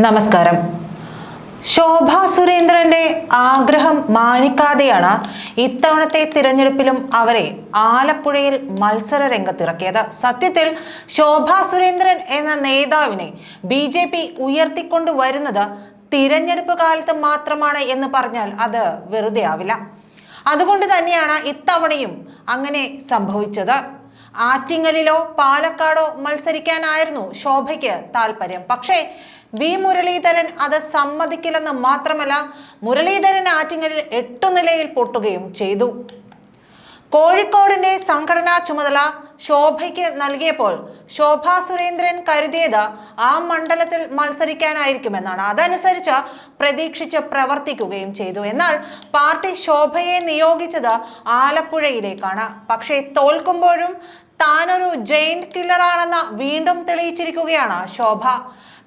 നമസ്കാരം. ശോഭ സുരേന്ദ്രന്റെ ആഗ്രഹം മാനിക്കാതെയാണ് ഇത്തവണത്തെ തിരഞ്ഞെടുപ്പിലും അവരെ ആലപ്പുഴയിൽ മത്സര രംഗത്തിറക്കിയത് സത്യത്തിൽ ശോഭ സുരേന്ദ്രൻ എന്ന നേതാവിനെ ബി ജെ പി ഉയർത്തിക്കൊണ്ടുവരുന്നത് തിരഞ്ഞെടുപ്പ് കാലത്ത് മാത്രമാണ് എന്ന് പറഞ്ഞാൽ അത് വെറുതെ ആവില്ല അതുകൊണ്ട് തന്നെയാണ് ഇത്തവണയും അങ്ങനെ സംഭവിച്ചത്. ആറ്റിങ്ങലിലോ പാലക്കാടോ മത്സരിക്കാനായിരുന്നു ശോഭയ്ക്ക് താല്പര്യം പക്ഷേ വി. മുരളീധരൻ അത് സമ്മതിക്കില്ലെന്ന് മാത്രമല്ല മുരളീധരൻ ആറ്റിങ്ങലിൽ എട്ടു നിലയിൽ പൊട്ടുകയും ചെയ്തു. കോഴിക്കോടിന്റെ സംഘടനാ ചുമതല ശോഭയ്ക്ക് നൽകിയപ്പോൾ ശോഭ സുരേന്ദ്രൻ കരുതിയത് ആ മണ്ഡലത്തിൽ മത്സരിക്കാനായിരിക്കുമെന്നാണ്. അതനുസരിച്ച് പ്രതീക്ഷിച്ച് പ്രവർത്തിക്കുകയും ചെയ്തു. എന്നാൽ പാർട്ടി ശോഭയെ നിയോഗിച്ചത് ആലപ്പുഴയിലേക്കാണ്. പക്ഷേ തോൽക്കുമ്പോഴും താനൊരു ജെയിൻ കില്ലറാണെന്ന് വീണ്ടും തെളിയിച്ചിരിക്കുകയാണ് ശോഭ.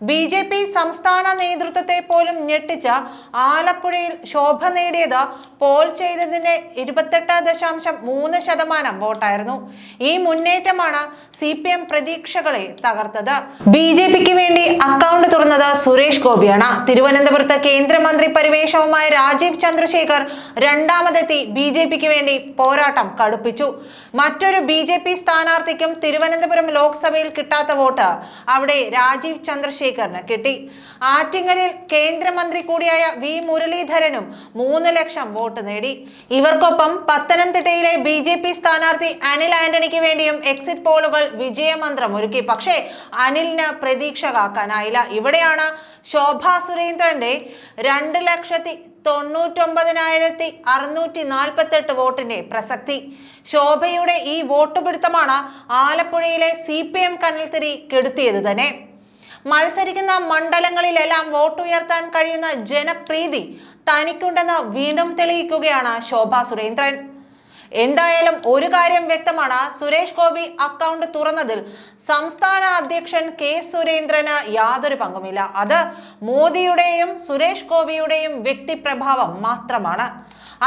ബി ജെ പി സംസ്ഥാന നേതൃത്വത്തെ പോലും ഞെട്ടിച്ച ആലപ്പുഴയിൽ ശോഭ നേടിയത് പോൾ ചെയ്തതിന്റെ ഇരുപത്തെട്ട് ദശാംശം മൂന്ന് ശതമാനം വോട്ടായിരുന്നു. ഈ മുന്നേറ്റമാണ് സി പി എം പ്രതീക്ഷകളെ തകർത്തത്. ബി ജെ പിക്ക് വേണ്ടി അക്കൗണ്ട് തുറന്നത് സുരേഷ് ഗോപിയാണ്. തിരുവനന്തപുരത്ത് കേന്ദ്രമന്ത്രി പരിവേഷവുമായി രാജീവ് ചന്ദ്രശേഖർ രണ്ടാമതെത്തി ബി ജെ പിക്ക് വേണ്ടി പോരാട്ടം കടുപ്പിച്ചു. മറ്റൊരു ബി ജെ പി സ്ഥാനാർത്ഥിക്കും തിരുവനന്തപുരം ലോക്സഭയിൽ കിട്ടാത്ത വോട്ട് അവിടെ രാജീവ് ചന്ദ്രശേഖറിന് കിട്ടി. ആറ്റിങ്ങലിൽ കേന്ദ്രമന്ത്രി കൂടിയായ വി മുരളീധരനും മൂന്ന് ലക്ഷം വോട്ട് നേടി. ഇവർക്കൊപ്പം പത്തനംതിട്ടയിലെ ബി ജെ പി സ്ഥാനാർത്ഥി അനിൽ ആന്റണിക്ക് വേണ്ടിയും എക്സിറ്റ് പോളുകൾ വിജയമന്ത്രം ഒരുക്കി. പക്ഷേ അനിലിന് പ്രതീക്ഷ കാക്കാനായില്ല ഇവിടെയാണ് ശോഭാ സുരേന്ദ്രന്റെ രണ്ട് ലക്ഷത്തി തൊണ്ണൂറ്റൊമ്പതിനായിരത്തി അറുന്നൂറ്റി നാൽപ്പത്തെട്ട് വോട്ടിന്റെ പ്രസക്തി. ശോഭയുടെ ഈ വോട്ടുപിടുത്തമാണ് ആലപ്പുഴയിലെ സി പി എം കനൽത്തിരി കെടുത്തിയത് തന്നെ. മത്സരിക്കുന്ന മണ്ഡലങ്ങളിലെല്ലാം വോട്ടുയർത്താൻ കഴിയുന്ന ജനപ്രീതി തനിക്കുണ്ടെന്ന് വീണ്ടും തെളിയിക്കുകയാണ് ശോഭ സുരേന്ദ്രൻ. എന്തായാലും ഒരു കാര്യം വ്യക്തമാണ് സുരേഷ് ഗോപി അക്കൗണ്ട് തുറന്നതിൽ സംസ്ഥാന അധ്യക്ഷൻ കെ സുരേന്ദ്രന് യാതൊരു പങ്കുമില്ല. അത് മോദിയുടെയും സുരേഷ് ഗോപിയുടെയും വ്യക്തിപ്രഭാവം മാത്രമാണ്.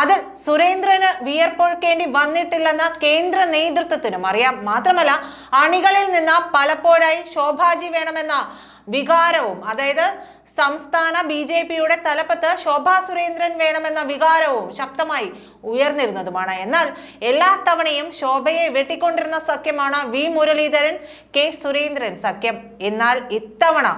അതിൽ സുരേന്ദ്രന് വിയർപ്പൊഴുക്കേണ്ടി വന്നിട്ടില്ലെന്ന കേന്ദ്ര നേതൃത്വത്തിനും അറിയാം. മാത്രമല്ല അണികളിൽ നിന്ന് പലപ്പോഴായി ശോഭാജി വേണമെന്ന വികാരവും അതായത് സംസ്ഥാന ബി ജെ പിയുടെ തലപ്പത്ത് ശോഭാ സുരേന്ദ്രൻ വേണമെന്ന വികാരവും ശക്തമായി ഉയർന്നിരുന്നതുമാണ്. എന്നാൽ എല്ലാ തവണയും ശോഭയെ വെട്ടിക്കൊണ്ടിരുന്ന സഖ്യമാണ് വി മുരളീധരൻ കെ സുരേന്ദ്രൻ സഖ്യം. എന്നാൽ ഇത്തവണ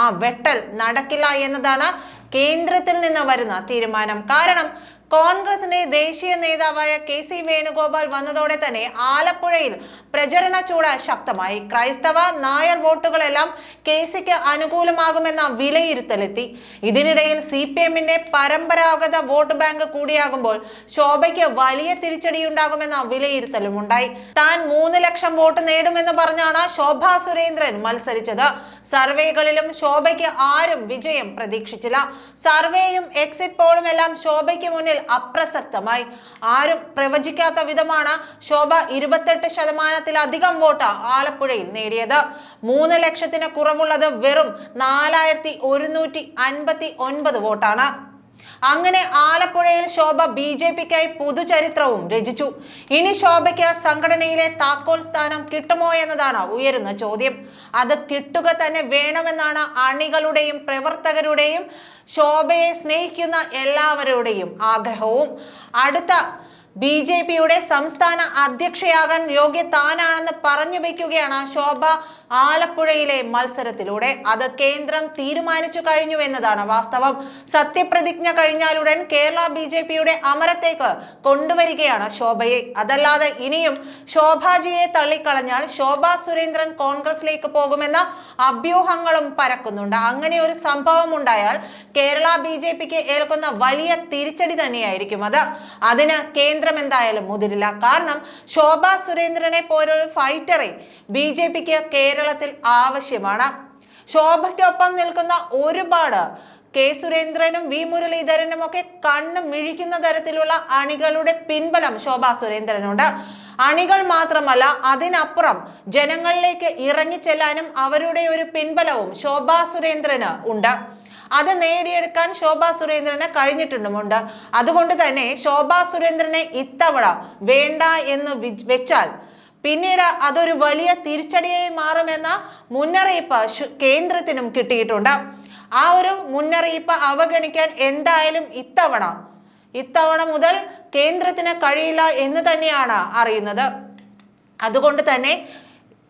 ആ വെട്ടൽ നടക്കില്ല എന്നതാണ് കേന്ദ്രത്തിൽ നിന്ന് വരുന്ന തീരുമാനം. കാരണം കോൺഗ്രസിന്റെ ദേശീയ നേതാവായ കെ സി വേണുഗോപാൽ വന്നതോടെ തന്നെ ആലപ്പുഴയിൽ പ്രചരണ ചൂട് ശക്തമായി. ക്രൈസ്തവ നായർ വോട്ടുകളെല്ലാം കെ സിക്ക് അനുകൂലമാകുമെന്ന വിലയിരുത്തലെത്തി. ഇതിനിടയിൽ സി പി എമ്മിന്റെ പരമ്പരാഗത വോട്ട് ബാങ്ക് കൂടിയാകുമ്പോൾ ശോഭയ്ക്ക് വലിയ തിരിച്ചടിയുണ്ടാകുമെന്ന വിലയിരുത്തലും ഉണ്ടായി താൻ മൂന്ന് ലക്ഷം വോട്ട് നേടുമെന്ന് പറഞ്ഞാണ് ശോഭ സുരേന്ദ്രൻ മത്സരിച്ചത്. സർവേകളിലും ശോഭയ്ക്ക് ആരും വിജയം പ്രതീക്ഷിച്ചില്ല. സർവേയും എക്സിറ്റ് പോളും എല്ലാം ശോഭയ്ക്ക് മുന്നിൽ അപ്രസക്തമായി. ആരും പ്രവചിക്കാത്ത വിധമാണ് ശോഭ ഇരുപത്തെട്ട് ശതമാനത്തിലധികം വോട്ട് ആലപ്പുഴയിൽ നേടിയത്. മൂന്ന് ലക്ഷത്തിന് കുറവുള്ളത് വെറും നാലായിരത്തി ഒരുന്നൂറ്റി അൻപത്തി ഒൻപത് വോട്ടാണ്. അങ്ങനെ ആലപ്പുഴയിൽ ശോഭ ബി ജെ പിക്കായി പുതുചരിത്രവും രചിച്ചു. ഇനി ശോഭയ്ക്ക് സംഘടനയിലെ താക്കോൽ സ്ഥാനം കിട്ടുമോ എന്നതാണ് ഉയരുന്ന ചോദ്യം. അത് കിട്ടുക തന്നെ വേണമെന്നാണ് അണികളുടെയും പ്രവർത്തകരുടെയും ശോഭയെ സ്നേഹിക്കുന്ന എല്ലാവരുടെയും ആഗ്രഹവും. അടുത്ത ബി ജെ പിയുടെ സംസ്ഥാന അധ്യക്ഷയാകാൻ യോഗ്യ താനാണെന്ന് പറഞ്ഞു വയ്ക്കുകയാണ് ശോഭ ആലപ്പുഴയിലെ മത്സരത്തിലൂടെ. അത് കേന്ദ്രം തീരുമാനിച്ചു കഴിഞ്ഞു എന്നതാണ് വാസ്തവം. സത്യപ്രതിജ്ഞ കഴിഞ്ഞാലുടൻ കേരള ബി ജെ പിയുടെ അമരത്തേക്ക് കൊണ്ടുവരികയാണ് ശോഭയെ. അതല്ലാതെ ഇനിയും ശോഭാജിയെ തള്ളിക്കളഞ്ഞാൽ ശോഭ സുരേന്ദ്രൻ കോൺഗ്രസിലേക്ക് പോകുമെന്ന അഭ്യൂഹങ്ങളും പരക്കുന്നുണ്ട്. അങ്ങനെ ഒരു സംഭവം ഉണ്ടായാൽ കേരള ബി ഏൽക്കുന്ന വലിയ തിരിച്ചടി തന്നെയായിരിക്കും അത്. അതിന് കേന്ദ്രം എന്തായാലും മുതിരില്ല. കാരണം ശോഭ സുരേന്ദ്രനെ പോലൊരു ഫൈറ്ററെ ബി ജെ പിക്ക് കേരളത്തിൽ ആവശ്യമാണ്. ശോഭയ്ക്കൊപ്പം നിൽക്കുന്ന ഒരുപാട് കെ സുരേന്ദ്രനും വി മുരളീധരനും ഒക്കെ കണ്ണ് മിഴിക്കുന്ന തരത്തിലുള്ള അണികളുടെ പിൻബലം ശോഭാ സുരേന്ദ്രനുണ്ട്. അണികൾ മാത്രമല്ല അതിനപ്പുറം ജനങ്ങളിലേക്ക് ഇറങ്ങിച്ചെല്ലാനും അവരുടെ ഒരു പിൻബലവും ശോഭാ സുരേന്ദ്രന് ഉണ്ട്. അത് നേടിയെടുക്കാൻ ശോഭാ സുരേന്ദ്രന് കഴിഞ്ഞിട്ടുണ്ടുമുണ്ട് അതുകൊണ്ട് തന്നെ ശോഭാ സുരേന്ദ്രനെ ഇത്തവണ വേണ്ട എന്ന് വെച്ചാൽ പിന്നീട് അതൊരു വലിയ തിരിച്ചടിയായി മാറുമെന്ന മുന്നറിയിപ്പ് കേന്ദ്രത്തിനും കിട്ടിയിട്ടുണ്ട്. ആ ഒരു മുന്നറിയിപ്പ് അവഗണിക്കാൻ എന്തായാലും ഇത്തവണ ഇത്തവണ മുതൽ കേന്ദ്രത്തിന് കഴിയില്ല എന്ന് തന്നെയാണ് അറിയുന്നത്. അതുകൊണ്ട് തന്നെ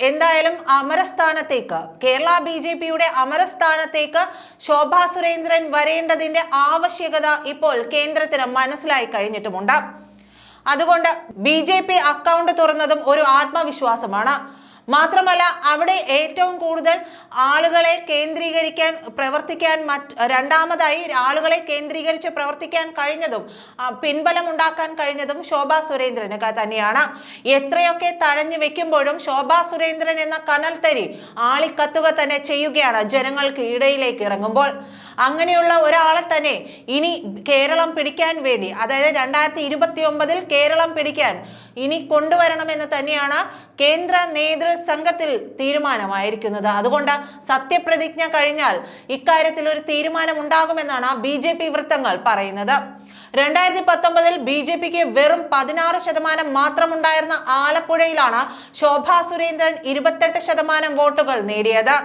എന്തായാലും അമരസ്ഥാനത്തേക്ക് കേരള ബി ജെ പിയുടെ അമരസ്ഥാനത്തേക്ക് ശോഭാ സുരേന്ദ്രൻ വരേണ്ടതിന്റെ ആവശ്യകത ഇപ്പോൾ കേന്ദ്രത്തിന് മനസ്സിലായി കഴിഞ്ഞിട്ടുമുണ്ട്. അതുകൊണ്ട് ബി ജെ പി അക്കൗണ്ട് തുറന്നതും ഒരു ആത്മവിശ്വാസമാണ്. മാത്രമല്ല അവിടെ ഏറ്റവും കൂടുതൽ ആളുകളെ കേന്ദ്രീകരിക്കാൻ പ്രവർത്തിക്കാൻ മറ്റ് രണ്ടാമതായി ആളുകളെ കേന്ദ്രീകരിച്ച് പ്രവർത്തിക്കാൻ കഴിഞ്ഞതും പിൻബലം ഉണ്ടാക്കാൻ കഴിഞ്ഞതും ശോഭാ സുരേന്ദ്രന് തന്നെയാണ്. എത്രയൊക്കെ തഴഞ്ഞു വെക്കുമ്പോഴും ശോഭാ സുരേന്ദ്രൻ എന്ന കനൽത്തരി ആളിക്കത്തുക തന്നെ ചെയ്യുകയാണ് ജനങ്ങൾക്ക് ഇടയിലേക്ക് ഇറങ്ങുമ്പോൾ. അങ്ങനെയുള്ള ഒരാളെ തന്നെ ഇനി കേരളം പിടിക്കാൻ വേണ്ടി അതായത് രണ്ടായിരത്തി ഇരുപത്തി ഒമ്പതിൽ കേരളം പിടിക്കാൻ ഇനി കൊണ്ടുവരണമെന്ന് തന്നെയാണ് കേന്ദ്ര നേതൃസംഘത്തിൽ തീരുമാനമായിരിക്കുന്നത്. അതുകൊണ്ട് സത്യപ്രതിജ്ഞ കഴിഞ്ഞാൽ ഇക്കാര്യത്തിൽ ഒരു തീരുമാനം ഉണ്ടാകുമെന്നാണ് ബി ജെ പി വൃത്തങ്ങൾ പറയുന്നത്. രണ്ടായിരത്തി പത്തൊമ്പതിൽ ബി ജെ പിക്ക് വെറും പതിനാറ് ശതമാനം മാത്രമുണ്ടായിരുന്ന ആലപ്പുഴയിലാണ് ശോഭാ സുരേന്ദ്രൻ ഇരുപത്തെട്ട് ശതമാനം വോട്ടുകൾ നേടിയത്.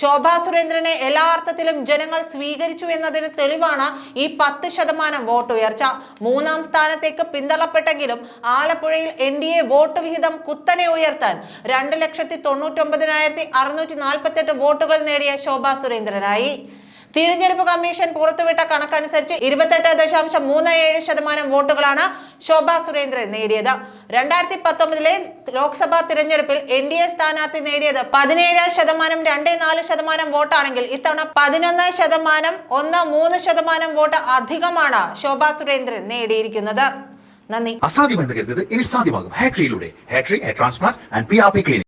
ശോഭാ സുരേന്ദ്രനെ എല്ലാ അർത്ഥത്തിലും ജനങ്ങൾ സ്വീകരിച്ചു എന്നതിന് തെളിവാണ് ഈ പത്ത് ശതമാനം വോട്ട് ഉയർച്ച. മൂന്നാം സ്ഥാനത്തേക്ക് പിന്തള്ളപ്പെട്ടെങ്കിലും ആലപ്പുഴയിൽ എൻ ഡി എ വോട്ട് വിഹിതം കുത്തനെ ഉയർത്താൻ രണ്ട് ലക്ഷത്തി തൊണ്ണൂറ്റൊമ്പതിനായിരത്തി അറുന്നൂറ്റി നാൽപ്പത്തെട്ട് വോട്ടുകൾ നേടിയ ശോഭാ സുരേന്ദ്രനായി. തിരഞ്ഞെടുപ്പ് കമ്മീഷൻ പുറത്തുവിട്ട കണക്കനുസരിച്ച് ഇരുപത്തെട്ട് ദശാംശം മൂന്ന് ഏഴ് ശതമാനം വോട്ടുകളാണ് ശോഭ സുരേന്ദ്രൻ നേടിയത്. രണ്ടായിരത്തി പത്തൊമ്പതിലെ ലോക്സഭാ തിരഞ്ഞെടുപ്പിൽ എൻ ഡി എ സ്ഥാനാർത്ഥി നേടിയത് പതിനേഴ് ശതമാനം രണ്ട് നാല് ശതമാനം വോട്ടാണെങ്കിൽ ഇത്തവണ പതിനൊന്ന് ശതമാനം ഒന്ന് മൂന്ന് ശതമാനം വോട്ട് അധികമാണ് ശോഭ സുരേന്ദ്രൻ നേടിയിരിക്കുന്നത്. നന്ദി. അസാധ്യമെന്ന് കരുതത് ഇനി സാധ്യമാകും. ഹാട്രിയിലൂടെ ഹാട്രി hair transplant and P R P clinic